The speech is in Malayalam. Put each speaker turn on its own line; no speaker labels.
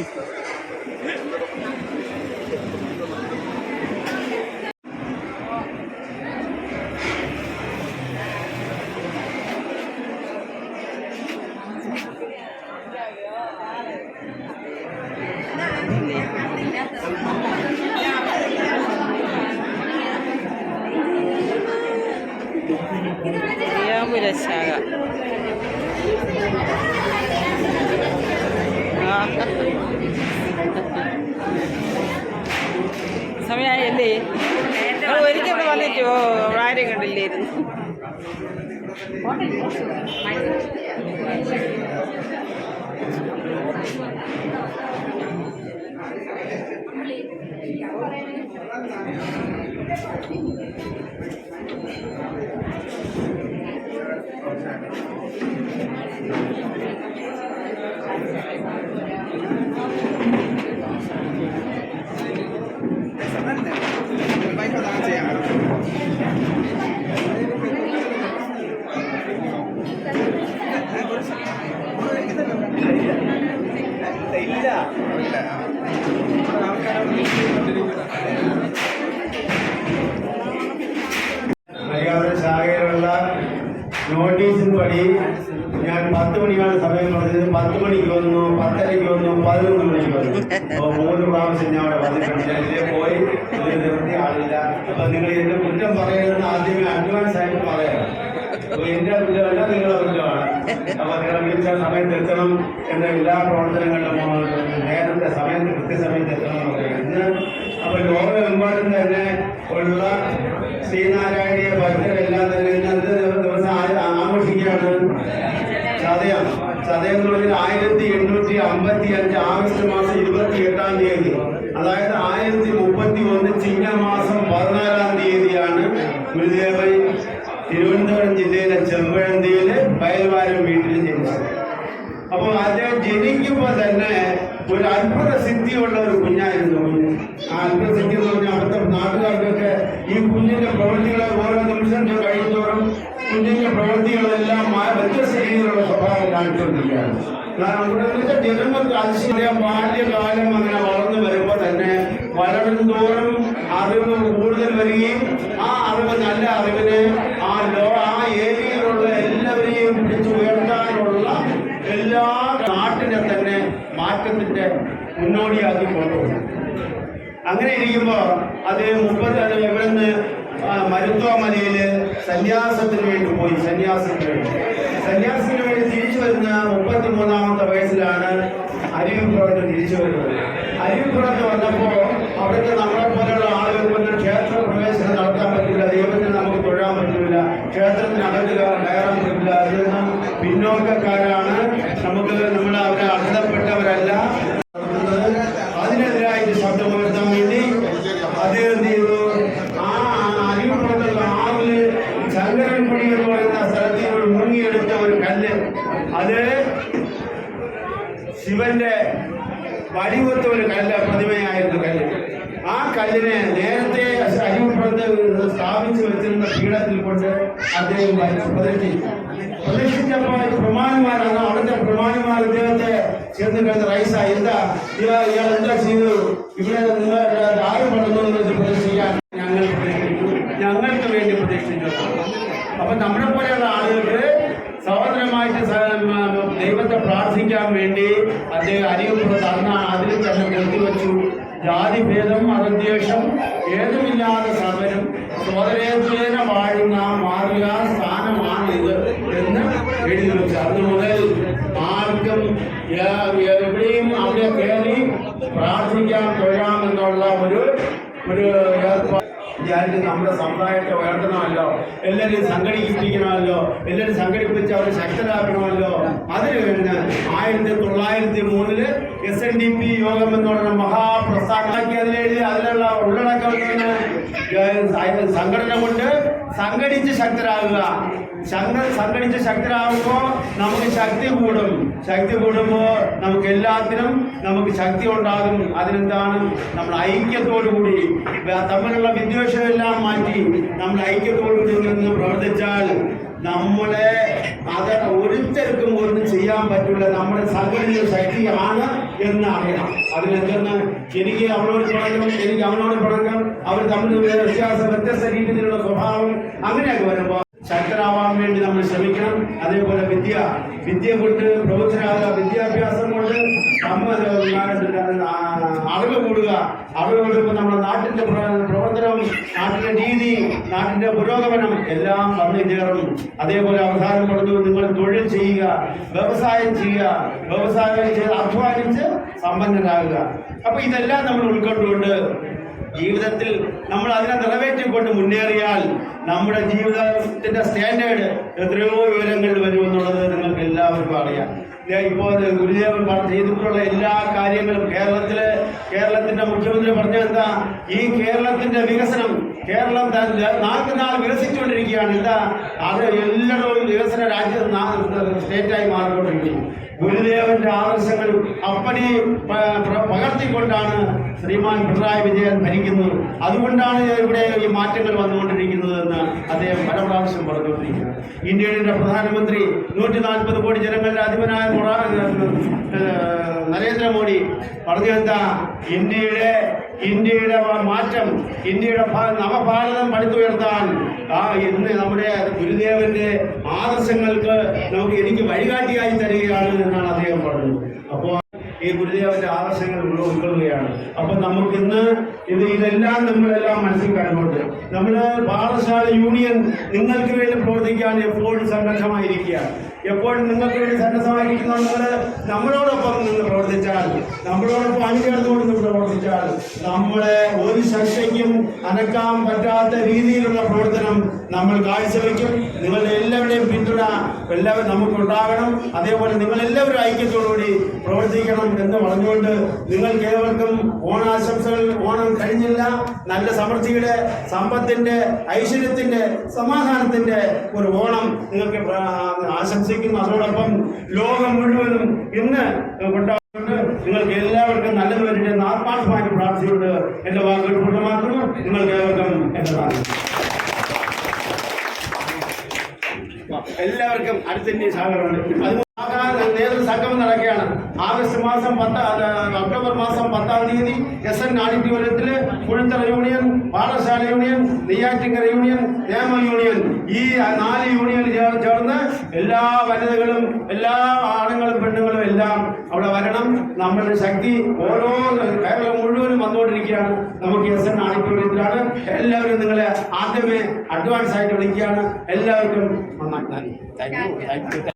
യാമ്പുരശാഖ ആ സമയമായല്ലേ നിങ്ങൾ ഒരിക്കൽ വന്നിട്ടോ ആരും കണ്ടില്ലായിരുന്നു
മര്യാദ Thank you. ഞാൻ പത്ത് മണിക്കാണ് സമയം പറഞ്ഞത്. പത്ത് മണിക്ക് വന്നു പത്തരയ്ക്ക് വന്നു പതിനൊന്ന് മണിക്ക് വന്നു. അപ്പോൾ മൂന്ന് പ്രാവശ്യം ഞാൻ അവിടെ വന്നിട്ടുണ്ട്. ഇതിലെ പോയി. ഇതിൽ നിർത്തി ആളില്ല. അപ്പൊ നിങ്ങൾ ഇതിന്റെ കുറ്റം പറയുന്നത് ആദ്യമേ അഡ്വാൻസ് ആയിട്ട് പറയണം. അപ്പൊ എന്റെ കുറ്റമല്ല നിങ്ങളുടെ കുറ്റമാണ്. അപ്പൊ നിങ്ങൾ വിളിച്ച സമയത്ത് എത്തണം എന്ന എല്ലാ പ്രവർത്തനങ്ങളിലും നേരത്തെ സമയത്ത് കൃത്യസമയത്ത് എത്തണം എന്ന് പറയുന്നത് അപ്പൊ ലോകമെമ്പാടും തന്നെ ഉള്ള ശ്രീനാരായണീയ ഭക്തരെല്ലാം തന്നെ ഇന്നത്തെ ദിവസം ആഘോഷിക്കുകയാണ്. ചതയം. ചതയം എന്ന് പറഞ്ഞാൽ ആയിരത്തി എണ്ണൂറ്റി അമ്പത്തി അഞ്ച് ആഗസ്റ്റ് മാസം ഇരുപത്തി എട്ടാം തീയതി. അതായത് ആയിരത്തി മുപ്പത്തി ഒന്ന് ചിങ്ങമാസം പതിനാലാം തീയതിയാണ് ഗുരുദേവൻ തിരുവനന്തപുരം ജില്ലയിലെ ചെമ്പഴന്തിയിലെ പയൽവാരം വീട്ടിൽ ജനിച്ചത്. അപ്പോൾ അദ്ദേഹം ജനിക്കുമ്പോൾ തന്നെ ഒരു അത്ഭുത സിദ്ധിയുള്ള ഒരു കുഞ്ഞായിരുന്നു കുഞ്ഞ് ആ അത്ഭുത സിദ്ധി എന്ന് പറഞ്ഞാൽ അവിടുത്തെ നാട്ടുകാർക്കൊക്കെ ഈ കുഞ്ഞിന്റെ പ്രവൃത്തികളെ ഓരോ നിമിഷം കഴിയുന്നതോറും കുഞ്ഞിന്റെ പ്രവൃത്തികളെല്ലാം വ്യത്യസ്ത രീതിയിലുള്ള സ്വഭാവം കാണിച്ചുകൊണ്ടിരിക്കുകയാണ്. കാരണം ഇവിടെ ജനങ്ങൾക്ക് അതിശയം ബാല്യകാലം അങ്ങനെ വളർന്നു വരുമ്പോൾ തന്നെ വളരുന്തോറും അറിവ് കൂടുതൽ വരികയും ആ അറിവ് നല്ല അറിവിനെ ആ ലോ ആ ഏരിയയിലുള്ള എല്ലാവരെയും പിടിച്ചു ഉയർത്താനുള്ള എല്ലാ നാട്ടിനെ തന്നെ മാറ്റത്തിന്റെ മുന്നോടിയാക്കി കൊണ്ടുപോകും. അങ്ങനെ ഇരിക്കുമ്പോൾ അത് മുപ്പത് ഇവിടുന്ന് മരുത്വമലയിൽ സന്യാസത്തിന് വേണ്ടി പോയി സന്യാസത്തിന് വേണ്ടി. സന്യാസത്തിന് വേണ്ടി തിരിച്ചു വരുന്ന മുപ്പത്തി മൂന്നാമത്തെ വയസ്സിലാണ് അരുവിപ്പുറത്ത് തിരിച്ചു വരുന്നത്. അരുവിപ്പുറത്ത് വന്നപ്പോ അവിടുത്തെ നമ്മളെ പോലെയുള്ള വന്ന് ക്ഷേത്ര പ്രവേശനം നടത്താൻ പറ്റില്ല ദൈവത്തിന് നമുക്ക് തൊഴാൻ പറ്റില്ല ക്ഷേത്രത്തിനകത്ത് കയറാൻ പറ്റില്ല അതിൽ നിന്നും പിന്നോക്കക്കാരാണ്. നമുക്ക് നമ്മൾ അവരെ അർഹതപ്പെട്ടവരല്ല അതിനെതിരായിട്ട് ശബ്ദമുയർത്താൻ വേണ്ടി അദ്ദേഹം എന്ത് ചെയ്തു ആ അരിമപ്പുറത്തുള്ള ആറിൽ ശങ്കരൻകുടി എന്ന് പറയുന്ന സ്ഥലത്ത് ഒരു മുങ്ങിയെടുത്ത ഒരു കല്ല് അത് ശിവന്റെ വടിവത്ത ഒരു കല്ല് പ്രതിമയായിരുന്നു കല്ല് ആ കല്ലിനെ നേരത്തെ അരിമപ്പുറത്ത് സ്ഥാപിച്ചു വെച്ചിരുന്ന പീഠത്തിൽ കൊണ്ട് അദ്ദേഹം പ്രതിഷ്ഠിച്ചു പ്രതിഷ്ഠിച്ചപ്പോൾ ഈ പ്രമാണിമാരാണ് അവിടുത്തെ പ്രമാണിമാർ ഇദ്ദേഹത്തെ ചെന്ന് കണ്ട് റൈസ എന്താ ഇയാൾ ഇയാൾ എന്താ ചെയ്തു ഇവിടെ നിങ്ങൾ ആര് പറഞ്ഞു എന്ന് പ്രതിഷ്ഠിക്കാൻ ഞങ്ങൾ പ്രതിഷ്ഠിച്ചു ഞങ്ങൾക്ക് വേണ്ടി പ്രതിഷ്ഠിച്ചു അപ്പൊ നമ്മളെ പോലെയുള്ള ആളുകൾക്ക് സ- ദൈവത്തെ പ്രാർത്ഥിക്കാൻ വേണ്ടി അദ്ദേഹം അരിയുപ്പുറത്ത് അന്ന് അതിൽ തന്നെ നിർത്തിവെച്ചു ജാതിഭേദം മതദ്വേഷം ഏതുമില്ലാതെ സർവരും സ്വതവേദന വാഴുന്ന മാതൃക സ്ഥാനമാണ് ഇത് എന്ന് എഴുതി വെച്ചു. അന്ന് മുതൽ ആർക്കും എവിടെയും അവിടെ കയറി പ്രാർത്ഥിക്കാൻ തൊഴാമെന്നുള്ള ഒരു ഒരു വിചാരിച്ച് നമ്മുടെ സമുദായത്തെ ഉയർത്തണമല്ലോ. എല്ലാവരെയും സംഘടിപ്പിക്കണമല്ലോ. എല്ലാവരും സംഘടിപ്പിച്ച് അവരെ ശക്തരാക്കണമല്ലോ. അതിന് വേണ്ടി ആയിരത്തി തൊള്ളായിരത്തി മൂന്നിൽ എസ് എൻ ഡി പി യോഗം എന്ന് പറയുന്ന മഹാപ്രസ്ഥാനമാക്കി അതിലെഴുതി അതിലുള്ള ഉള്ളടക്കം സംഘടന കൊണ്ട് സംഘടിച്ച് ശക്തരാകുക. സംഘടിച്ച് ശക്തരാകുമ്പോൾ നമുക്ക് ശക്തി കൂടും. ശക്തി കൂടുമ്പോൾ നമുക്ക് എല്ലാത്തിനും നമുക്ക് ശക്തി ഉണ്ടാകും. അതിനെന്താണ്? നമ്മൾ ഐക്യത്തോടു കൂടി. വ- തമ്മിലുള്ള വിദ്വേഷമെല്ലാം മാറ്റി നമ്മൾ ഐക്യത്തോടു കൂടി നിന്ന് പ്രവർത്തിച്ചാൽ നമ്മളെ അത് ഒരുത്തർക്കും ഒന്നും ചെയ്യാൻ പറ്റില്ല നമ്മുടെ സംഘടനയുടെ ശക്തിയാണ് എന്ന് അറിയണം. അതിനെന്തെന്ന് എനിക്ക് അവനോട് പണക്കം എനിക്ക് അവനോട് പണക്കം അവർ തമ്മിൽ വ്യത്യാസം വ്യത്യസ്ത രീതിയിലുള്ള സ്വഭാവം അങ്ങനെയൊക്കെ വരുമ്പോൾ ശക്തരാവാൻ വേണ്ടി നമ്മൾ ശ്രമിക്കണം. അതേപോലെ വിദ്യ. വിദ്യ കൊണ്ട് പ്രബുദ്ധരാകുക വിദ്യാഭ്യാസം കൊണ്ട് അറിവ് കൂടുക. അറിവ് കൂടുമ്പോൾ നമ്മുടെ നാട്ടിന്റെ പ്ര- പ്രവർത്തനം നാട്ടിന്റെ രീതി നാട്ടിന്റെ പുരോഗമനം എല്ലാം വന്നു ചേർന്നു. അതേപോലെ അവസാനം കൊടുത്തു നിങ്ങൾ തൊഴിൽ ചെയ്യുക വ്യവസായം ചെയ്യുക. വ്യവസായം ചെയ്ത് അധ്വാനിച്ച് സമ്പന്നരാകുക. അപ്പൊ ഇതെല്ലാം നമ്മൾ ഉൾക്കൊണ്ടുകൊണ്ട് ജീവിതത്തിൽ നമ്മൾ അതിനെ നിറവേറ്റിക്കൊണ്ട് മുന്നേറിയാൽ നമ്മുടെ ജീവിതത്തിന്റെ സ്റ്റാൻഡേർഡ് എത്രയോ വിവരങ്ങളിൽ വരുമെന്നുള്ളത് നിങ്ങൾക്ക് എല്ലാവർക്കും അറിയാം. ഇപ്പോൾ ഗുരുദേവൻ ചെയ്തിട്ടുള്ള എല്ലാ കാര്യങ്ങളും കേരളത്തിലെ കേരളത്തിന്റെ മുഖ്യമന്ത്രി പറഞ്ഞു എന്താ? ഈ കേരളത്തിന്റെ വികസനം കേരളം നാൾക്ക് നാൾ വികസിച്ചുകൊണ്ടിരിക്കുകയാണ്. എന്താ? അത് എല്ലായിടവും വികസന രാജ്യ സ്റ്റേറ്റായി മാറിക്കൊണ്ടിരിക്കുന്നു. ഗുരുദേവന്റെ ആദർശങ്ങൾ അപ്പനെ പ- പ്ര- പകർത്തിക്കൊണ്ടാണ് ശ്രീമാൻ പിണറായി വിജയൻ ഭരിക്കുന്നത് അതുകൊണ്ടാണ് ഇവിടെ ഈ മാറ്റങ്ങൾ വന്നുകൊണ്ടിരിക്കുന്നത് എന്ന് അദ്ദേഹം പല പ്രാവശ്യം പറഞ്ഞുകൊണ്ടിരിക്കുന്നത് ഇന്ത്യയുടെ പ്രധാനമന്ത്രി നൂറ്റി നാൽപ്പത് കോടി ജനങ്ങളുടെ അധിപനായ നരേന്ദ്രമോദി പറഞ്ഞു എന്താ ഇന്ത്യയുടെ ഇന്ത്യയുടെ മാറ്റം ഇന്ത്യയുടെ നവഭാരതം പടുത്തുയർത്താൻ. ആ ഇന്ന് നമ്മുടെ ഗുരുദേവന്റെ ആദർശങ്ങൾക്ക് നമുക്ക് എനിക്ക് വഴികാട്ടിയായി തരികയാണ് എന്നാണ് അദ്ദേഹം പറഞ്ഞത്. അപ്പോൾ ഈ ഗുരുദേവന്റെ ആദർശങ്ങൾ ഉൾ- ഉൾക്കൊള്ളുകയാണ്. അപ്പൊ നമുക്ക് ഇന്ന് ഇത് ഇതെല്ലാം നമ്മളെല്ലാം മനസ്സിൽ കണ്ടുകൊണ്ട് നമ്മൾ പാഠശാല യൂണിയൻ നിങ്ങൾക്ക് വേണ്ടി പ്രവർത്തിക്കാൻ എപ്പോഴും സന്നദ്ധമായിരിക്കുകയാണ്. എപ്പോഴും നിങ്ങൾക്ക് വേണ്ടി സന്നദ്ധമായിരിക്കുന്ന നമ്മളോടൊപ്പം നിന്ന് പ്രവർത്തിച്ചാൽ നമ്മളോടൊപ്പം അണിചേർന്നുകൊണ്ട് നിന്ന് പ്രവർത്തിച്ചാൽ നമ്മളെ ഒരു ശക്തിക്കും അനക്കാൻ പറ്റാത്ത രീതിയിലുള്ള പ്രവർത്തനം നമ്മൾ കാഴ്ചവെക്കും. നിങ്ങളുടെ എല്ലാവരുടെയും പിന്തുണ എല്ലാവരും നമുക്കുണ്ടാകണം. അതേപോലെ നിങ്ങൾ എല്ലാവരും ഐക്യത്തോടുകൂടി പ്രവർത്തിക്കണം എന്ന് പറഞ്ഞുകൊണ്ട് നിങ്ങൾക്ക് ഏവർക്കും ഓണാശംസകൾ ഓണം കഴിഞ്ഞില്ല. നല്ല സമൃദ്ധിയുടെ സമ്പത്തിന്റെ ഐശ്വര്യത്തിന്റെ സമാധാനത്തിന്റെ ഒരു ഓണം നിങ്ങൾക്ക് ആശംസിക്കുന്നു. അതോടൊപ്പം ലോകം മുഴുവനും ഇന്ന് നിങ്ങൾക്ക് എല്ലാവർക്കും നല്ലത് വരട്ടെ എന്ന് ആത്മാർത്ഥമായിട്ട് പ്രാർത്ഥിച്ചുകൊണ്ട് എന്റെ വാക്കുകൾ പൂർണമാക്കുന്നു. നിങ്ങൾക്ക് ഏവർക്കും എന്റെ എല്ലാവർക്കും അടുത്തിന്റെ സാധനമാണ് അത് നേതൃ നടക്കുകയാണ്. ആഗസ്റ്റ് മാസം പത്താം ഒക്ടോബർ മാസം പത്താം തീയതി S N ആഡിറ്റോറിയത്തിൽ Kuzhithura union Pathashala union Neyyattinkara union Nema union. ഈ നാല് യൂണിയൻ ചേർ- ചേർന്ന് എല്ലാ വനിതകളും എല്ലാ പെണ്ണുങ്ങളും എല്ലാം അവിടെ വരണം. നമ്മളുടെ ശക്തി ഓരോ കേരളം മുഴുവനും വന്നുകൊണ്ടിരിക്കുകയാണ്. നമുക്ക് എസ് എൻ ആഡിറ്റോറിയത്തിലാണ് എല്ലാവരും നിങ്ങളെ ആദ്യമേ അഡ്വാൻസ് ആയിട്ട് വിളിക്കുകയാണ്. എല്ലാവർക്കും നന്നായി. Thank you thank you